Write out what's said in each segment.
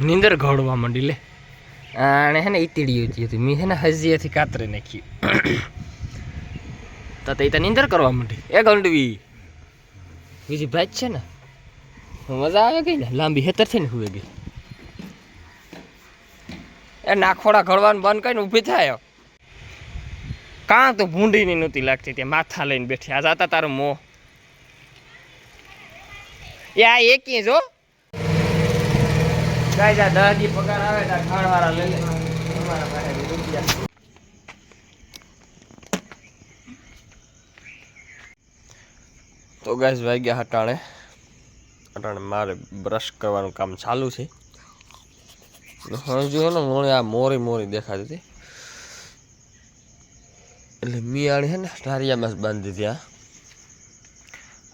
નીંદર ઘડવા માંડી લે. આણે હે ને ઈતીડી હતી હતી. મેં હે ને હજીએથી કાતરે નાખી. તો તે તો નીંદર કરવા માંડી. એ ગંડવી. બીજી ભાઈ છે ને. મજા આવે ગઈ ને? લાંબી હેતર ને હુવે ગઈ. એ નાખોડા ઘડવાનું બંધ કરીને ઊભી થાય. કાં તો ભૂંડીની નહોતી લાગતી ત્યાં માથા લઈને બેઠી. આ જાતા તારું મો. એ આ એકી જો ગાય જા દસ દી પગાર આવે ત્યાં લઈ લે. અમારા પાસે રૂપિયા. તો ગાઈસ વાગ્યા હટાણે. હટાણે મારે બ્રશ કરવાનું કામ ચાલુ છે. હજુ ને મોરી આ મોરી મોરી દેખાતી હતી. એટલે મિયાણી છે ને ઢારિયામાં જ બાંધી ત્યાં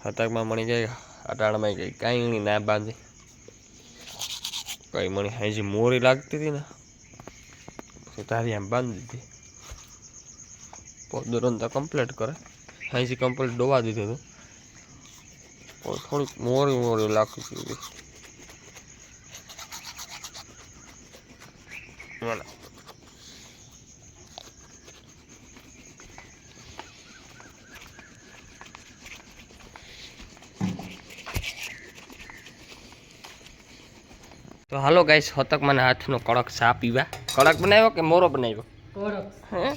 હતકમાં મણી જાય અટાણામાં કઈ કાંઈ ના બાંધી. કઈ મણી હાજી મોરી લાગતી હતી ને, પછી ધારિયામાં બાંધી દીધી. પોદરન તો કમ્પ્લીટ કરે. હાજી કમ્પ્લીટ ડોવા દીધું હતું. થોડીક મોરી મોરી લાગતી હતી. તો હાલો ગાઈસ હતક મને હાથનો કડક સા પીવા. કડક બનાવ્યો કે મોરો બનાવ્યો? હે?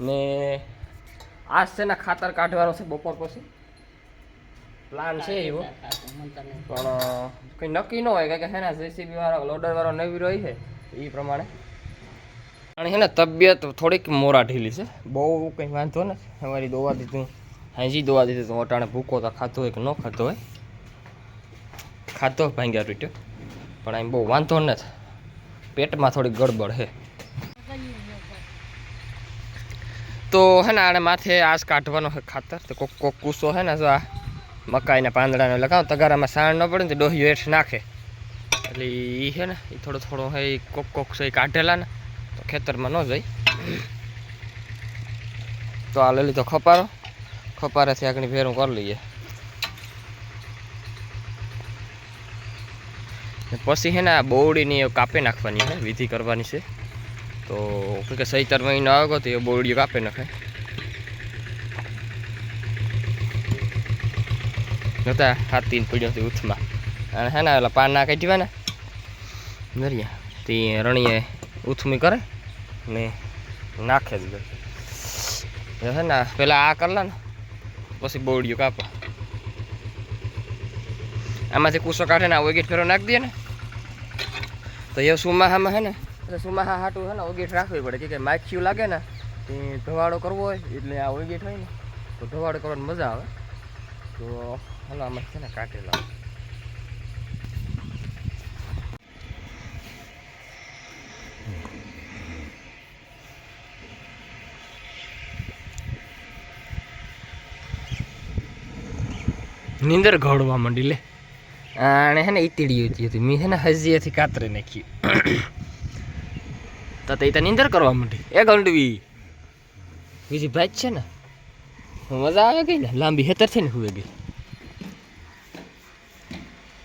ને આજ છે ને ખાતર કાઢવાનો છે બપોર પછી. પ્લાન છે એવો. પણ કંઈ નક્કી ન હોય કારણ કે હે ને જેસીબી વાળો લોડર વાળો નવી રહી છે એ પ્રમાણે. અને હે ને તબિયત થોડીક મોરા ઢીલી છે. બહુ કંઈ વાંધો ને અમારી દોવા દીધું હાજી દોવા દીધું તો અટાણે ભૂકો તો ખાતો હોય કે ન ખાતો હોય. ખાતો ભાંગ્યા તૂટ્યો. પણ આમ બહુ વાંધો નથી. પેટમાં થોડી ગડબડ છે. તો હે ને, આને માથે આસ કાઢવાનો છે ખાતર. તો કોક કોક કૂસો છે ને, જો આ મકાઈના પાંદડાને લગાવ. તગારામાં સાણ ન પડે ને ડોહી હેઠ નાખે. એટલે એ છે ને એ થોડો થોડો હે કોક કોક છે કાઢેલા ને, તો ખેતરમાં ન જાય. તો આ લઈ લીધો ખપારો. ખપારાથી આગળ ભેરું કરી લઈએ. પછી છે ને આ બોવડીની કાપી નાખવાની છે, વિધિ કરવાની છે. તો કે સૈતર મહિનો આવ્યો તો એ બોવડીઓ કાપી નાખે નતા હાથીને પડ્યો હતી ઉથમાં. અને હે ને પેલા પાન ના કાઢ્યા ને, નરિયા, તે રણીએ ઉથમી કરે ને નાખે જ હે છે ને પેલા આ કરલા ને, પછી બોવડીઓ કાપે. આમાંથી કૂસો કાઢે ને આ ઓગીટ ફેરો નાખી દે ને. તો એ સુમાહામાં હે ને, એટલે સુમાહા હાટું હે ને ઓગીટ રાખવી પડે. કે માખીયું લાગે ને, તે ધવાડો કરવો હોય, એટલે આ ઓગીટ હોય ને, તો ધવાડો કરવાની મજા આવે. તો હાલો, આમાં છે ને કાઢેલા. નીંદર ઘડવા માંડી લે. આણે હે ને ઈતીડી હતી હતી. મેં હે ને હજીએથી કાતરે નાખી તો તે તો નીંદર કરવા માંડી. એ ગંડવી. બીજી ભાઈ છે ને. મજા આવે ગઈ ને? લાંબી હેતર છે ને હુવે ગઈ.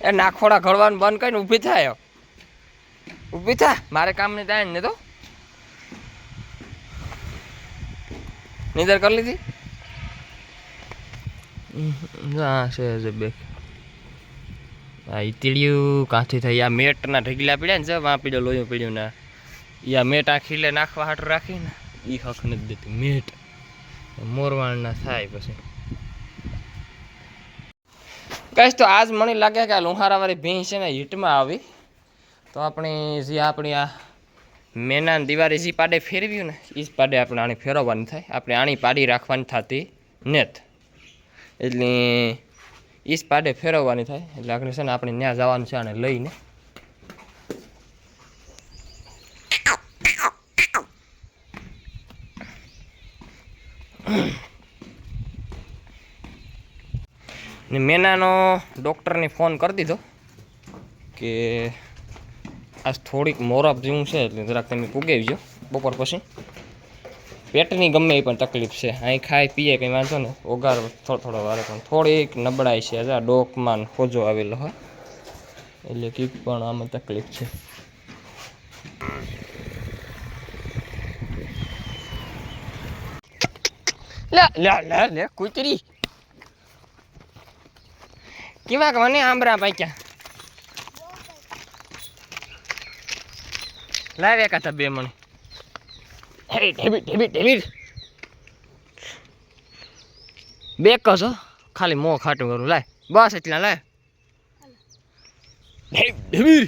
એ નાખોડા ઘડવાનું બંધ કરીને ઊભી થાય ઊભી થા. મારે કામ નહીં થાય ને તો. નીંદર કરી લીધી? હા છે છે બે. આ ઈતીડિયું કાંથી થઈ આ મેટના ઢગલા પીડ્યા ને આ પીડ્યો લોહી પીડ્યું ને. એ આ મેટ આ ખીલે નાખવા હાટું રાખીને એ હક નથી દેતી. મેટ મોરવાણના થાય પછી. કહીશ તો આજ મને લાગે કે આ લુહારાવાળી ભેંસ છે ને, હીટમાં આવી. તો આપણે જે આપણી આ મેના દિવાળી જે પાડે ફેરવ્યું ને એ જ પાડે આપણે આણી ફેરવવાની થાય. આપણે આણી પાડી રાખવાની થતી નેત એટલે ઈસ પાડે ફેરવવાની થાય. એટલે આગળ છે ને આપણે ત્યાં જવાનું છે અને લઈને. ને મેનાનો ડૉક્ટરને ફોન કરી દીધો કે આજ થોડીક મોરપ જેવું છે એટલે જરાક તમે પુગાવજો. બપોર પછી. પેટની ગમે એ પણ તકલીફ છે. અહીં ખાઈ પીએ કંઈ વાંધો ને ઓગાર થોડો થોડો વારે પણ થોડીક નબળાઈ છે હજા. ડોકમાં ખોજો આવેલો હોય એટલે કંઈક પણ આમાં તકલીફ છે. લે કૂતરી. કેવા મને આંબરા પાક્યા? લાવે કાતા બે મને. હે ઢેબી ઢેબી ઢેબી બે કસો ખાલી મોં ખાટું કરું. લાય, બસ એટલા, લાય. ઢેબ ઢેબીર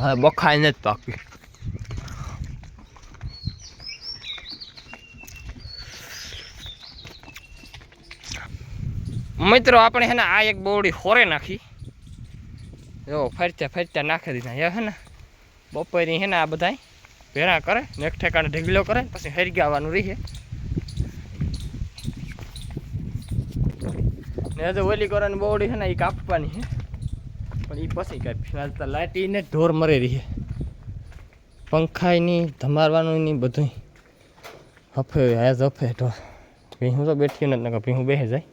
હવે બખાય નથી પાકી મિત્રો, આપણે હે ને આ એક બોવડી હોરે નાખી. જો, ફરતા ફરતા નાખી દીધા. હે ને, બપોરી હે ને આ બધા ભેરા કરે, ને એક ઠેકાણે ઢગલો કરે, પછી હરી ગાવાનું રહીએ ને હજુ ઓલી કરવાની બોવડી છે ને એ કાપવાની છે. પણ એ પછી કાપી હાલ તો લાટીને ઢોર મરે રહી. પંખાય નહીં ધમારવાનું નહીં બધું હફે હેજ હફે ઢોર ભીહું તો બેઠી નથી ભીહું બેસે જાય.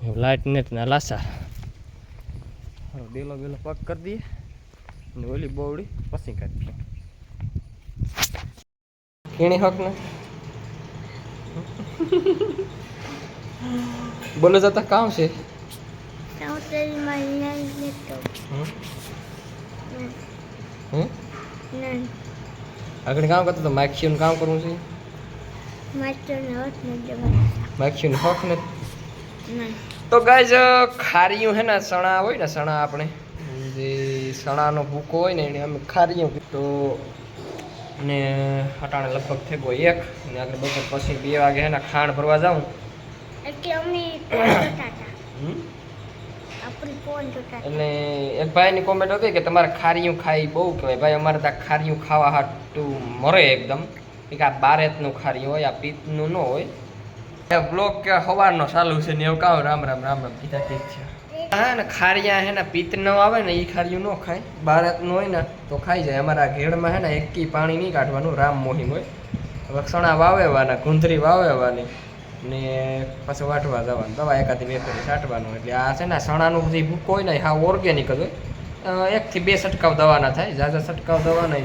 લાઇટ ને ના લાસા. ડેલો બેલો પગ કરી દઈએ ને ઓલી બોવડી પછી કાપી ખીણી હક ને? બોલો જતા કામ છે. આગળ કામ કરતો તો માખીનું કામ કરવું છે? માસ્ટરને હોત ને જવા હક ને? નહીં. તો ગાય ખારીયું હે ને સણા હોય ને સણા આપણે. જે સણાનો ભૂકો હોય ને એને અમે ખારીયું તો ને અટાણે લગભગ થઈ ગયો એક ને આગળ બપોર પછી બે વાગે હે ને ખાણ ભરવા જાઉં. એટલે એક ભાઈની કોમેન્ટ હતી કે તમારે ખારીયું ખાઈ બહુ કહેવાય. ભાઈ અમારે ત્યાં ખારીયું ખાવા હાટું મરે એકદમ. કે આ બારેતનું ખારીયું હોય આ પિત્તનું ન હોય. બ્લોક કે સવારનો ચાલુ છે ને એવું કામ રામ રામ રામ રામ, કીધા ઠીક છે. હા ને ખારિયા હે ને પિત્ત ન આવે ને એ ખારિયું ન ખાય. બારેતનું હોય ને તો ખાઈ જાય. અમારા ઘેડમાં હે ને એકી પાણી નહીં કાઢવાનું, રામ મોહિમ હોય. વક્ષણા વાવેવાના, ગુંદરી વાવેવાની ને પછી વાટવા જવાનું. દવા એકાદી બે ફેરી છાંટવાનું. એટલે આ છે ને સણાનું જે ભૂકો હોય ને હા ઓર્ગેનિક જ હોય. એકથી બે છંટકાવ દવાના થાય. ઝાઝા છંટકાવ દવાના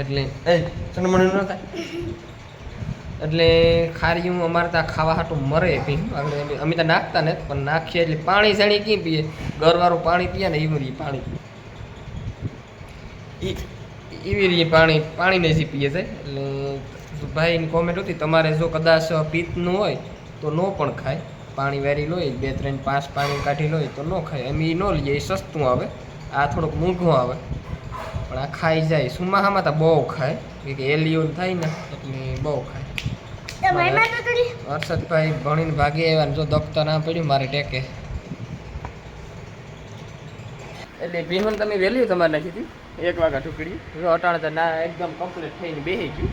એટલે, એ ચણમણ ન થાય? એટલે ખારીયું અમારે ત્યાં ખાવા હાટું મરે પી અમે- તો નાખતા ને પણ નાખીએ એટલે પાણી જાણી ક્યાં પીએ? ગરવાળું પાણી પીએ ને એવી પાણી પીએ. એવી રીતે પાણી પાણીને જ પીએ છે એટલે ભાઈની કોમેન્ટ હતી, તમારે જો કદાચ પિત્તનું હોય તો ન પણ ખાય. પાણી વેરી લોય બે ત્રણ પાંચ પાણી કાઢી લોય તો ન ખાય. અમે એ ન લઈએ એ સસ્તું આવે. આ થોડુંક મોંઘું આવે. પણ આ ખાઈ જાય. સુમાહામાં તો બહુ ખાય. કે એલિયો થાય ને, એટલે બહુ ખાય. હર્ષદભાઈ ભણીને ભાગી આવ્યા ને જો દફતર ના પડ્યું મારે ટેકે. એટલે બિહોન તમે વહેલી તમારે નાખી હતી? એક વાગા ટુકડી જો અટાણે તો ના એકદમ કમ્પ્લીટ થઈને બેસી ગયું.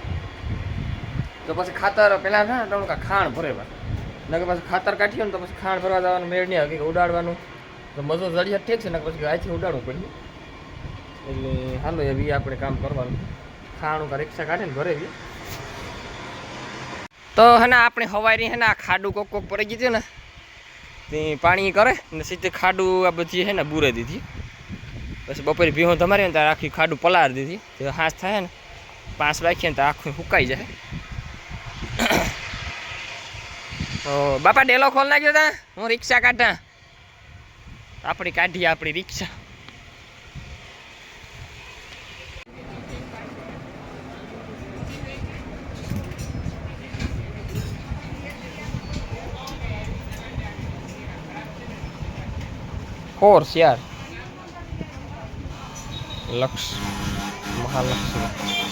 તો પછી ખાતર પેલા ના અટાણું કાં ખાણ ભરેવા. નકર પછી ખાતર કાઢીએ ને તો પછી ખાણ ભરવા જવાનું મેળ નહીં આવે કે ઉડાડવાનું. તો મજો જડિયા ઠીક છે ને પછી આથી ઉડાડવું પડ્યું એટલે હાલો એ આપણે કામ કરવાનું. ખાણું કા રિક્ષા કાઢીને ભરેવી. તો હેના આપણે હવારી હે આ ખાડું કોક કોક પડી ગયું ને, તે પાણી કરે ને સીધે ખાડું આ બધી હે ને બુરે દીધી. પછી બપોરે ભીહો તમારી ને ત્યારે આખી ખાડું પલાર દીધી. તે હાથ થાય ને, પાંચ રાખીએ ને તો આખું સુકાઈ જાય. બાપા ડેલો ખોલ નાખ્યો તા, હું રિક્ષા કાઢા. આપણી કાઢીએ આપણી રિક્ષા. કોર્સ યાર લક્ષ મહાલક્ષ્મી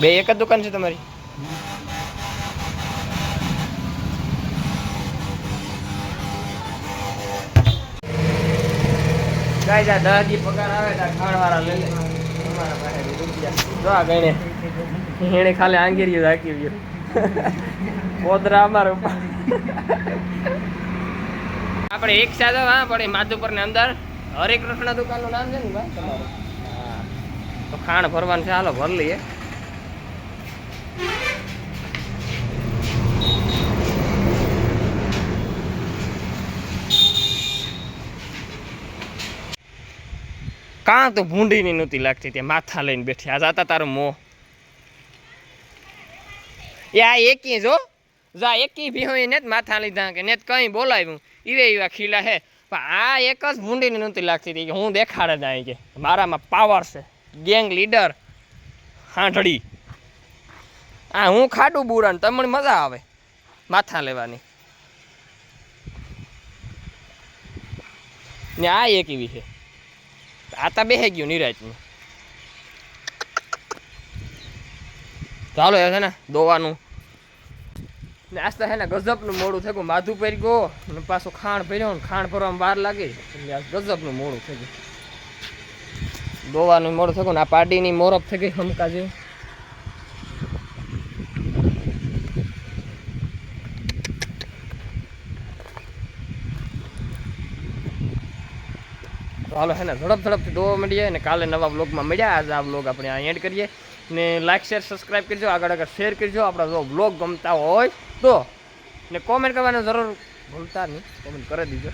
બે એક જ દુકાન છે તમારી? ગાય જા દસ પગાર આવે ત્યાં ખાણવાળા લઈ રૂપિયા જો આ ખાલી આંગેરીઓ રાખી ગયું પોદરા અમારા આપણે એક સાથે હા પડે માધુપરની અંદર હરે કૃષ્ણ દુકાનનું નામ છે ને ભાઈ તમારું? તો ખાણ ભરવાનું છે, હાલો ભર લઈએ. કાં તો ભૂંડીની નહોતી લાગતી ત્યાં માથા લઈને બેઠી. આ જાતા તારો મો. એ આ એકી જો જા એકી ભીહોઈ ને જ માથા લીધા કે ને જ કંઈ બોલાવ્યું. ઈવે એવા ખીલા હે. પણ આ એક જ ભૂંડીને નહોતી લાગતી હતી કે હું દેખાડે જ અહીં કે મારામાં પાવર છે. ગેંગ લીડર હાંઢળી. આ હું ખાડું બુરાને તમને મજા આવે. માથા લેવાની. ને આ એક એવી છે. આ તો બેહી ગયું નિરાજનું. ચાલો એ છે ને દોવાનું. ને આસ્તા હે ને ગજબનું મોડું થયું માધું પહેરી ગયો અને પાછું ખાણ ભર્યો ને ખાણ ભરવામાં વાર લાગી. એટલે આ ગજબનું મોડું થઈ ગયું. દોવાનું મોડું થયું ને આ પાડીની મોરપ થઈ ગઈ હમકા જેવું. હાલો હે ને ઝડપ ઝડપથી દોવા મળીએ ને કાલે નવા બ્લોગમાં મળ્યા. આજે આ બ્લોગ આપણે અહીંયા એડ કરીએ. ને લાઇક શેર સબસ્ક્રાઈબ કરજો. આગળ આગળ શેર કરજો. આપણા જો બ્લોગ ગમતા હોય તો. ને કોમેન્ટ કરવાનું જરૂર ભૂલતા નહીં. કોમેન્ટ કરી દીજો.